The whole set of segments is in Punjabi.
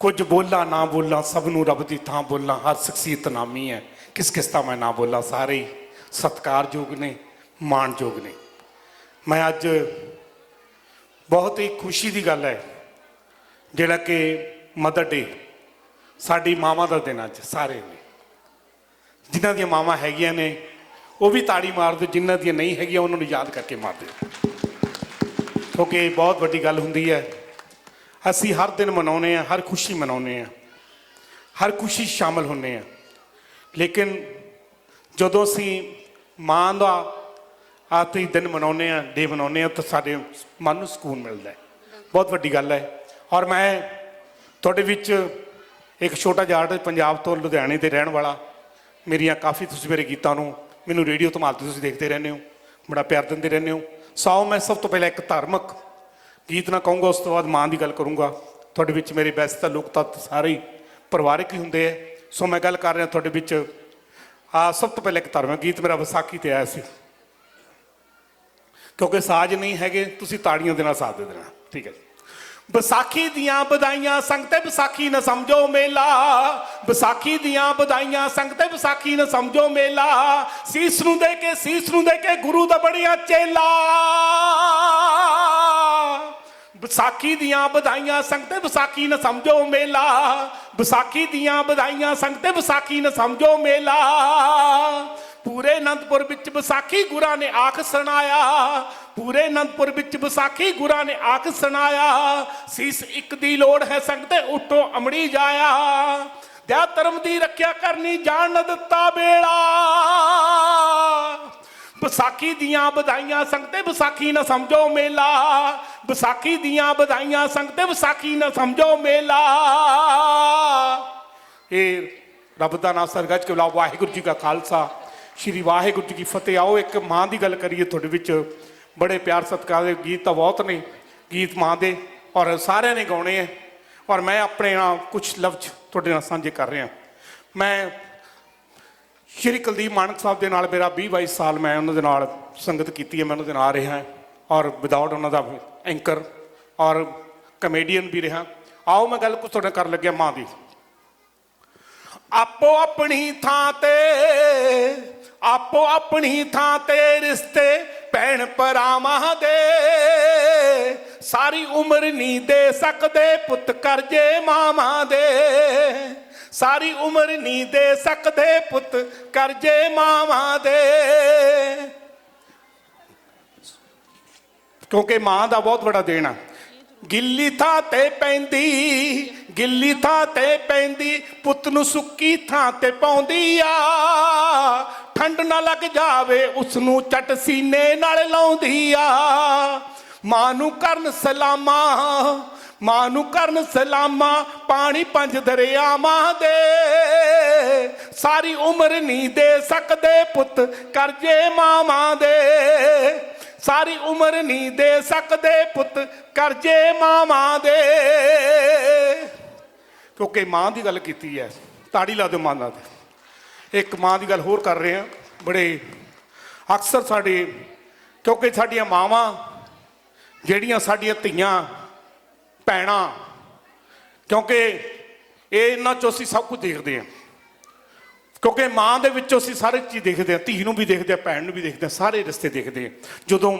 ਕੁਝ ਬੋਲਾਂ, ਨਾ ਬੋਲਾਂ, ਸਭ ਨੂੰ ਰੱਬ ਦੀ ਥਾਂ ਬੋਲਾਂ, ਹਰ ਸ਼ਖਸੀਅਤ ਨਾਮੀ ਹੈ। ਕਿਸ ਕਿਸ ਦਾ ਮੈਂ ਨਾ ਬੋਲਾਂ? ਸਾਰੇ ਹੀ ਸਤਿਕਾਰਯੋਗ ਨੇ, ਮਾਣਯੋਗ ਨੇ। ਮੈਂ ਅੱਜ ਬਹੁਤ ਹੀ ਖੁਸ਼ੀ ਦੀ ਗੱਲ ਹੈ, ਜਿਹੜਾ ਕਿ ਮਦਰ ਡੇ, ਸਾਡੀ ਮਾਵਾਂ ਦਾ ਦਿਨ ਅੱਜ, ਸਾਰੇ ਨੇ। ਜਿਨ੍ਹਾਂ ਦੀਆਂ ਮਾਵਾਂ ਹੈਗੀਆਂ ਨੇ, ਉਹ ਵੀ ਤਾੜੀ ਮਾਰ ਦਿਓ, ਜਿਨ੍ਹਾਂ ਦੀਆਂ ਨਹੀਂ ਹੈਗੀਆਂ, ਉਹਨਾਂ ਨੂੰ ਯਾਦ ਕਰਕੇ ਮਾਰ ਦਿਓ। ਕਿਉਂਕਿ ਬਹੁਤ ਵੱਡੀ ਗੱਲ ਹੁੰਦੀ ਹੈ ਅਸੀਂ ਹਰ ਦਿਨ ਮਨਾਉਨੇ ਆ ਹਰ ਖੁਸ਼ੀ ਮਨਾਉਨੇ ਆ ਹਰ ਖੁਸ਼ੀ 'ਚ ਸ਼ਾਮਲ ਹੁੰਨੇ ਆ ਲੇਕਿਨ ਜਦੋਂ ਅਸੀਂ ਮਾਂ ਦਾ ਆਖਰੀ ਦਿਨ ਮਨਾਉਨੇ ਆ ਡੇ ਮਨਾਉਨੇ ਆ ਤਾਂ ਸਾਡੇ ਮਨ ਨੂੰ ਸਕੂਨ ਮਿਲਦਾ ਹੈ। ਬਹੁਤ ਵੱਡੀ ਗੱਲ ਹੈ। ਔਰ ਮੈਂ ਤੁਹਾਡੇ ਵਿੱਚ ਇੱਕ ਛੋਟਾ ਜਿਹਾ ਪੰਜਾਬ ਤੋਂ ਲੁਧਿਆਣੇ ਦੇ ਰਹਿਣ ਵਾਲਾ। ਮੇਰੀਆਂ ਕਾਫੀ ਤੁਸੀਂ ਮੇਰੇ ਗੀਤਾਂ ਨੂੰ, ਮੈਨੂੰ ਰੇਡੀਓ ਤੋਂ ਮਾਲਤੀ ਤੁਸੀਂ ਦੇਖਦੇ ਰਹਿੰਦੇ ਹੋ, ਬੜਾ ਪਿਆਰ ਦਿੰਦੇ ਰਹਿੰਦੇ ਹੋ। ਸੋ ਮੈਂ ਸਭ ਤੋਂ ਪਹਿਲਾਂ ਇੱਕ ਧਾਰਮਿਕ ਗੀਤ ਨਾ ਕਹੂੰਗਾ, ਉਸ ਤੋਂ ਬਾਅਦ ਮਾਂ ਦੀ ਗੱਲ ਕਰੂੰਗਾ। ਤੁਹਾਡੇ ਵਿੱਚ ਮੇਰੇ ਵੈਸੇ ਤਾਂ ਲੋਕ ਤਾਂ ਸਾਰੇ ਹੀ ਪਰਿਵਾਰਕ ਹੀ ਹੁੰਦੇ ਆ। ਸੋ ਮੈਂ ਗੱਲ ਕਰ ਰਿਹਾ ਤੁਹਾਡੇ ਵਿੱਚ। ਆ, ਸਭ ਤੋਂ ਪਹਿਲਾਂ ਇੱਕ ਧਾਰਮਿਕ ਗੀਤ ਮੇਰਾ ਵਿਸਾਖੀ ਤੇ ਆਇਆ ਸੀ। ਕਿਉਂਕਿ ਸਾਜ਼ ਨਹੀਂ ਹੈਗੇ, ਤੁਸੀਂ ਤਾੜੀਆਂ ਦੇ ਨਾਲ ਸਾਥ ਦੇ ਦੇਣਾ। ਠੀਕ ਹੈ ਜੀ। ਵਿਸਾਖੀ ਦੀਆਂ ਵਧਾਈਆਂ ਸੰਗਤੇ ਵਿਸਾਖੀ ਨਾ ਸਮਝੋ ਮੇਲਾ। ਵਿਸਾਖੀ ਦੀਆਂ ਵਧਾਈਆਂ ਸੰਗਤੇ ਵਿਸਾਖੀ ਨਾ ਸਮਝੋ ਮੇਲਾ। ਸੀਸ ਨੂੰ ਦੇ ਕੇ, ਸੀਸ ਨੂੰ ਦੇ ਕੇ ਗੁਰੂ ਦਾ ਬਣਿਆ ਚੇਲਾ। ਵਿਸਾਖੀ ਦੀਆਂ ਵਧਾਈਆਂ ਸੰਗਤੇ ਵਿਸਾਖੀ ਨਾ ਸਮਝੋ ਮੇਲਾ। ਵਿਸਾਖੀ ਦੀਆਂ ਵਧਾਈਆਂ ਸੰਗਤੇ ਵਿਸਾਖੀ ਨਾ ਸਮਝੋ ਮੇਲਾ। ਪੂਰੇ ਅਨੰਦਪੁਰ ਵਿੱਚ ਵਿਸਾਖੀ ਗੁਰਾਂ ਨੇ ਆਖ ਸੁਣਾਇਆ। ਪੂਰੇ ਅਨੰਦਪੁਰ ਵਿੱਚ ਵਿਸਾਖੀ ਗੁਰਾਂ ਨੇ ਆਖ ਸੁਣਾਇਆ। ਸੀਸ ਇੱਕ ਦੀ ਲੋੜ ਹੈ ਸੰਗਤੇ ਉਠੋ ਅਮੜੀ ਜਾਇਆ। ਦਿਆ ਧਰਮ ਦੀ ਰੱਖਿਆ ਕਰਨੀ ਜਾਣ ਨਾ ਦਿੱਤਾ ਬੇੜਾ ਵਿਸਾਖੀ ਦੀਆਂ ਵਧਾਈਆਂ ਸੰਗਤੇ ਵਿਸਾਖੀ ਨਾ ਸਮਝੋ ਮੇਲਾ। ਵਿਸਾਖੀ ਦੀਆਂ ਵਧਾਈਆਂ ਸੰਗਤੇ ਵਿਸਾਖੀ ਨਾ ਸਮਝੋ ਮੇਲਾ। ਇਹ ਰੱਬ ਦਾ ਨਾਮ ਸਰਗਜ ਕੇ ਬੁਲਾਓ ਵਾਹਿਗੁਰੂ ਜੀ ਕਾ ਖਾਲਸਾ। ਸ਼੍ਰੀ ਵਾਹਿਗੁਰੂ ਜੀ ਕੀ ਫਤਿਹ। ਆਓ ਇੱਕ ਮਾਂ ਦੀ ਗੱਲ ਕਰੀਏ ਤੁਹਾਡੇ ਵਿੱਚ। ਬੜੇ ਪਿਆਰ ਸਤਿਕਾਰ ਦੇ ਗੀਤ ਤਾਂ ਬਹੁਤ ਨੇ, ਗੀਤ ਮਾਂ ਦੇ, ਔਰ ਸਾਰਿਆਂ ਨੇ ਗਾਉਣੇ ਆ ਔਰ ਮੈਂ ਆਪਣੇ ਨਾਲ ਕੁਝ ਲਫ਼ਜ਼ ਤੁਹਾਡੇ ਨਾਲ ਸਾਂਝੇ ਕਰ ਰਿਹਾ। ਮੈਂ ਸ਼੍ਰੀ ਕੁਲਦੀਪ ਮਾਨਕ ਸਾਹਿਬ ਦੇ ਨਾਲ ਮੇਰਾ 20 22 ਸਾਲ ਮੈਂ ਉਹਨਾਂ ਦੇ ਨਾਲ ਸੰਗਤ ਕੀਤੀ ਹੈ, ਮੈਂ ਉਹਨਾਂ ਦੇ ਨਾਲ ਰਿਹਾ ਔਰ ਵਿਦਆਊਟ ਉਹਨਾਂ ਦਾ ਐਂਕਰ ਔਰ ਕਮੇਡੀਅਨ ਵੀ ਰਿਹਾ। ਆਓ ਮੈਂ ਗੱਲ ਕੁਝ ਤੁਹਾਡੇ ਨਾਲ ਕਰਨ ਲੱਗਿਆ ਮਾਂ ਦੀ। ਆਪੋ ਆਪਣੀ ਥਾਂ ਤੇ, ਆਪੋ ਆਪਣੀ ਥਾਂ ਤੇ ਰਿਸ਼ਤੇ ਭੈਣ ਭਰਾਵਾਂ ਦੇ। ਸਾਰੀ ਉਮਰ ਨਹੀਂ ਦੇ ਸਕਦੇ ਪੁੱਤ ਕਰਜੇ ਮਾਵਾਂ ਦੇ। ਸਾਰੀ ਉਮਰ ਨਹੀਂ ਦੇ ਸਕਦੇ ਪੁੱਤ ਕਰਜੇ ਮਾਵਾਂ ਦੇ। ਕਿਉਂਕਿ ਮਾਂ ਦਾ ਬਹੁਤ ਵੱਡਾ ਦੇਣ ਗਿੱਲੀ ਥਾਂ ਤੇ ਪੈਂਦੀ, ਗਿੱਲੀ ਥਾਂ ਤੇ ਪੈਂਦੀ, ਪੁੱਤ ਨੂੰ ਸੁੱਕੀ ਥਾਂ ਤੇ ਪਾਉਂਦੀ ਆ। ਠੰਡ ਨਾ ਲੱਗ ਜਾਵੇ, ਉਸ ਨੂੰ ਚਟ ਸੀਨੇ ਨਾਲ ਲਾਉਂਦੀ ਆ। ਮਾਂ ਨੂੰ ਕਰਨ ਸਲਾਮਾ ਮਾਂ ਨੂੰ ਕਰਨ ਸਲਾਮਾ, ਪਾਣੀ ਪੰਜ ਦਰਿਆਵਾਂ ਦੇ। ਸਾਰੀ ਉਮਰ ਨਹੀਂ ਦੇ ਸਕਦੇ ਪੁੱਤ, ਕਰਜੇ ਮਾਵਾਂ ਦੇ। ਸਾਰੀ ਉਮਰ ਨਹੀਂ ਦੇ ਸਕਦੇ ਪੁੱਤ, ਕਰਜੇ ਮਾਵਾਂ ਦੇ। ਕਿਉਂਕਿ ਮਾਂ ਦੀ ਗੱਲ ਕੀਤੀ ਹੈ ਤਾੜੀ ਲਾ ਦਿਓ ਮਾਂ ਨਾਲ। ਇੱਕ ਮਾਂ ਦੀ ਗੱਲ ਹੋਰ ਕਰ ਰਹੇ ਹਾਂ ਬੜੇ ਅਕਸਰ ਸਾਡੇ, ਕਿਉਂਕਿ ਸਾਡੀਆਂ ਮਾਵਾਂ, ਜਿਹੜੀਆਂ ਸਾਡੀਆਂ ਧੀਆਂ ਭੈਣਾਂ ਕਿਉਂਕਿ ਇਹ ਇਹਨਾਂ ਚੋਂ ਅਸੀਂ ਸਭ ਕੁਝ ਦੇਖਦੇ ਹਾਂ। ਕਿਉਂਕਿ ਮਾਂ ਦੇ ਵਿੱਚੋਂ ਅਸੀਂ ਸਾਰੇ ਚੀਜ਼ ਦੇਖਦੇ ਹਾਂ, ਧੀ ਨੂੰ ਵੀ ਦੇਖਦੇ ਹਾਂ, ਭੈਣ ਨੂੰ ਵੀ ਦੇਖਦੇ ਹਾਂ, ਸਾਰੇ ਰਿਸ਼ਤੇ ਦੇਖਦੇ ਹਾਂ। ਜਦੋਂ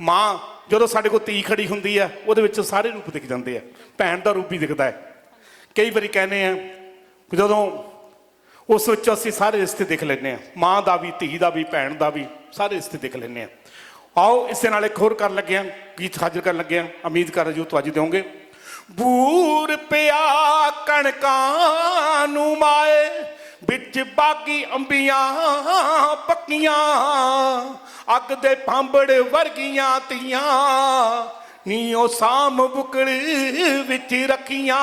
ਮਾਂ, ਜਦੋਂ ਸਾਡੇ ਕੋਲ ਧੀ ਖੜੀ ਹੁੰਦੀ ਹੈ, ਉਹਦੇ ਵਿੱਚ ਸਾਰੇ ਰੂਪ ਦਿਖ ਜਾਂਦੇ ਆ। ਭੈਣ ਦਾ ਰੂਪ ਵੀ ਦਿਖਦਾ ਹੈ। ਕਈ ਵਾਰੀ ਕਹਿੰਦੇ ਆ ਜਦੋਂ ਉਸ ਵਿੱਚ ਅਸੀਂ ਸਾਰੇ ਰਿਸ਼ਤੇ ਦੇਖ ਲੈਂਦੇ ਆ ਮਾਂ ਦਾ ਵੀ, ਧੀ ਦਾ ਵੀ, ਭੈਣ ਦਾ ਵੀ, ਸਾਰੇ ਰਿਸ਼ਤੇ ਦੇਖ ਲੈਂਦੇ ਆ ਆਓ ਇਸੇ ਨਾਲ ਇੱਕ ਹੋਰ ਕਰਨ ਲੱਗੇ ਆ ਗੀਤ ਹਾਜ਼ਰ ਕਰਨ ਲੱਗੇ ਆ ਉਮੀਦ ਕਰ ਜੋ ਤਵਾਜੀ ਦਿਓਗੇ ਬੂਰ ਪਿਆ ਕਣਕਾਂ ਨੂੰ ਮਾਏ, ਵਿੱਚ ਬਾਗੀ ਅੰਬੀਆਂ ਪੱਕੀਆਂ, ਅੱਗ ਦੇ ਭਾਂਬੜ ਵਰਗੀਆਂ ਤੀਆਂ ਨੀਓ ਸਾਮ ਬੁਕੜ ਵਿੱਚ ਰੱਖੀਆਂ।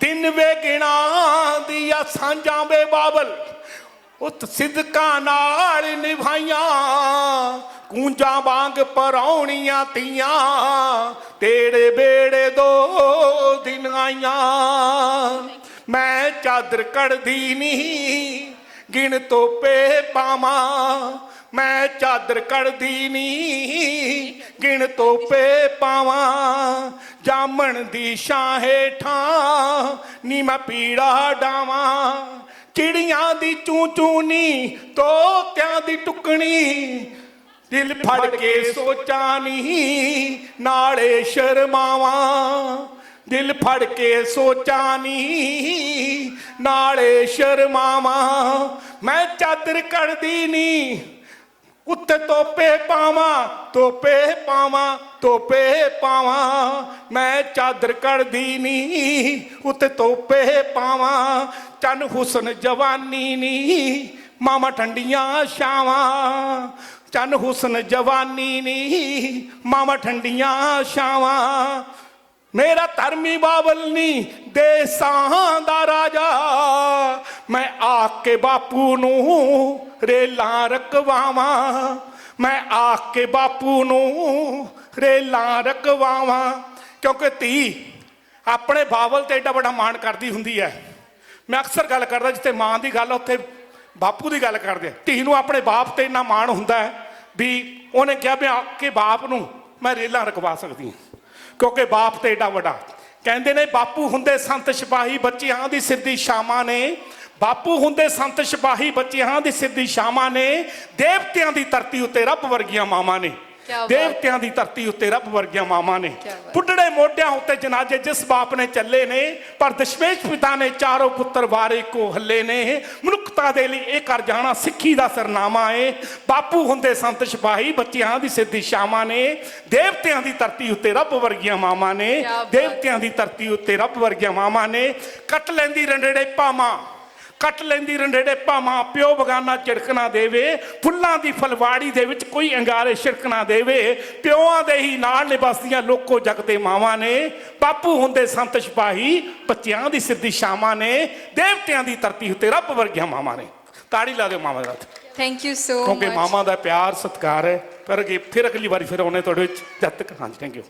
ਦਿਨ ਵੇ ਗਿਣਾ ਦੀਆਂ ਸਾਂਝਾਂ ਵੇ ਬਾਬਲ ਉਤ ਸਿਦਕਾਂ ਨਾਲ ਨਿਭਾਈਆਂ, ਕੂੰਜਾਂ ਵਾਂਗ ਪਰੌਣੀਆਂ ਤੀਆਂ, ਤੇੜੇ ਬੇੜੇ ਦੋ ਦਿਨ ਆਈਆਂ। ਮੈਂ ਚਾਦਰ ਕੜਦੀ ਨਹੀਂ, ਗਿਣ ਤੋਪੇ ਪਾਵਾਂ। ਮੈਂ ਚਾਦਰ ਕੜਦੀ ਨਹੀਂ, ਗਿਣ ਤੋਪੇ ਪਾਵਾਂ। ਜਾਮਣ ਦੀ ਛਾਂ ਹੇਠਾਂ ਨੀ ਮੈਂ ਪੀੜਾ ਡਾਵਾਂ। ਚਿੜੀਆਂ ਦੀ ਚੂ ਚੂੰ ਨੀ ਤੋਤਿਆਂ ਦੀ ਟੁਕਣੀ। ਦਿਲ ਫੜ ਕੇ ਸੋਚਾਂ ਨੀ ਨਾਲੇ ਸ਼ਰਮਾਵਾਂ। ਦਿਲ ਫੜ ਕੇ ਸੋਚਾਂ ਨੀ ਨਾਲੇ ਸ਼ਰਮਾਵਾਂ। ਮੈਂ ਚਾਦਰ ਕੱਢਦੀ ਨੀ ਉੱਤੇ ਤੋਪੇ ਪਾਵਾਂ ਤੋਪੇ ਪਾਵਾਂ ਤੋਪੇ ਪਾਵਾਂ। ਮੈਂ ਚਾਦਰ ਕੱਢਦੀ ਨੀ, ਉੱਤੇ ਤੋਪੇ ਪਾਵਾਂ। ਚੰਨ ਹੁਸਨ ਜਵਾਨੀ ਨੀ ਮਾਮਾ ਠੰਡੀਆਂ ਛਾਵਾਂ। ਚੰਨ ਹੁਸਨ ਜਵਾਨੀ ਨੀ ਮਾਮਾ ਠੰਡੀਆਂ ਛਾਵਾਂ। ਮੇਰਾ ਧਰਮੀ ਬਾਬਲ ਨਹੀਂ ਦੇਸਾਂ ਦਾ ਰਾਜਾ। ਮੈਂ ਆ ਕੇ ਬਾਪੂ ਨੂੰ ਰੇਲਾਂ ਰਕਵਾਵਾਂ। ਮੈਂ ਆ ਕੇ ਬਾਪੂ ਨੂੰ ਰੇਲਾਂ ਰਕਵਾਵਾਂ। ਕਿਉਂਕਿ ਧੀ ਆਪਣੇ ਬਾਬਲ ਤੇ ਏਡਾ ਵੱਡਾ ਮਾਣ ਕਰਦੀ ਹੁੰਦੀ ਹੈ ਮੈਂ ਅਕਸਰ ਗੱਲ ਕਰਦਾ ਜਿੱਥੇ ਮਾਂ ਦੀ ਗੱਲ ਉੱਥੇ ਬਾਪੂ ਦੀ ਗੱਲ ਕਰਦੇ ਧੀ ਨੂੰ ਆਪਣੇ ਬਾਪ ਤੇ ਇੰਨਾ ਮਾਣ ਹੁੰਦਾ ਹੈ ਵੀ ਉਹਨੇ ਕਿਹਾ ਵੀ ਆ ਕੇ ਬਾਪ ਨੂੰ ਮੈਂ ਰੇਲਾਂ ਰਕਵਾ ਸਕਦੀ ਹਾਂ ਕਿਉਂਕਿ ਬਾਪ ਤੇ ਏਡਾ ਵੱਡਾ। ਕਹਿੰਦੇ ਨੇ, ਬਾਪੂ ਹੁੰਦੇ ਸੰਤ ਸਿਪਾਹੀ ਬੱਚਿਆਂ ਦੀ ਸਿੱਧੀ ਸ਼ਾਮਾਂ ਨੇ। ਬਾਪੂ ਹੁੰਦੇ ਸੰਤ ਸਿਪਾਹੀ ਬੱਚਿਆਂ ਦੀ ਸਿੱਧੀ ਸ਼ਾਮਾਂ ਨੇ। ਦੇਵਤਿਆਂ ਦੀ ਧਰਤੀ ਉੱਤੇ ਰੱਬ ਵਰਗੀਆਂ ਮਾਵਾਂ ਨੇ। ਦੇਵਤਿਆਂ ਦੀ ਧਰਤੀ ਉੱਤੇ ਰੱਬ ਵਰਗੀਆਂ ਮਾਵਾਂ ਨੇ। ਬੁੱਢੜੇ ਮੋਢਿਆਂ ਉੱਤੇ ਜਨਾਜੇ ਜਿਸ ਬਾਪ ਨੇ ਚੱਲੇ ਨੇ ਪਰ ਦਸ਼ਮੇਸ਼ ਪਿਤਾ ਨੇ ਚਾਰੋਂ ਪੁੱਤਰ ਵਾਰੇ ਕੋ ਹੱਲੇ ਨੇ। ਮਨੁੱਖਤਾ ਦੇ ਲਈ ਇਹ ਕਰ ਜਾਣਾ ਸਿੱਖੀ ਦਾ ਸਰਨਾਮਾ ਏ। ਬਾਪੂ ਹੁੰਦੇ ਸੰਤ ਸਿਪਾਹੀ ਬੱਚਿਆਂ ਦੀ ਸਿੱਧੀ ਸ਼ਾਮਾਂ ਨੇ। ਦੇਵਤਿਆਂ ਦੀ ਧਰਤੀ ਉੱਤੇ ਰੱਬ ਵਰਗੀਆਂ ਮਾਵਾਂ ਨੇ। ਦੇਵਤਿਆਂ ਦੀ ਧਰਤੀ ਉੱਤੇ ਰੱਬ ਵਰਗੀਆਂ ਮਾਵਾਂ ਨੇ। ਕੱਟ ਲੈਂਦੀ ਰੰਡੜੇ ਪਾਵਾਂ। ਕੱਟ ਲੈਂਦੀ ਰੰਡੜੇ ਭਾਵਾਂ ਪਿਓ ਬਗਾਨਾ ਝਿੜਕਣਾ ਦੇਵੇ ਫੁੱਲਾਂ ਦੀ ਫਲਵਾੜੀ ਦੇ ਵਿੱਚ ਕੋਈ ਅੰਗਾਰੇ ਛਿੜਕਣਾ ਦੇਵੇ ਪਿਓਆਂ ਦੇ ਹੀ ਨਾਲ ਨਿਵਾਸੀਆਂ ਲੋਕੋ ਜਗਦੇ ਮਾਵਾਂ ਨੇ ਬਾਪੂ ਹੁੰਦੇ ਸੰਤ ਸਿਪਾਹੀ ਬੱਚਿਆਂ ਦੀ ਸਿੱਧੀ ਸ਼ਾਮਾਂ ਨੇ ਦੇਵਤਿਆਂ ਦੀ ਧਰਤੀ ਉੱਤੇ ਰੱਬ ਵਰਗੀਆਂ ਮਾਵਾਂ ਨੇ। ਤਾੜੀ ਲਾ ਦਿਓ ਮਾਵਾਂ ਦਾ ਥੈਂਕ ਯੂ ਸੋ ਕਿਉਂਕਿ ਮਚ ਮਾਵਾਂ ਦਾ ਪਿਆਰ ਸਤਿਕਾਰ ਹੈ। ਪਰ ਅੱਗੇ ਫਿਰ ਅਗਲੀ ਵਾਰੀ ਫਿਰ ਆਉਣੇ ਤੁਹਾਡੇ ਵਿੱਚ ਜਦ ਤੱਕ। ਹਾਂਜੀ ਥੈਂਕ ਯੂ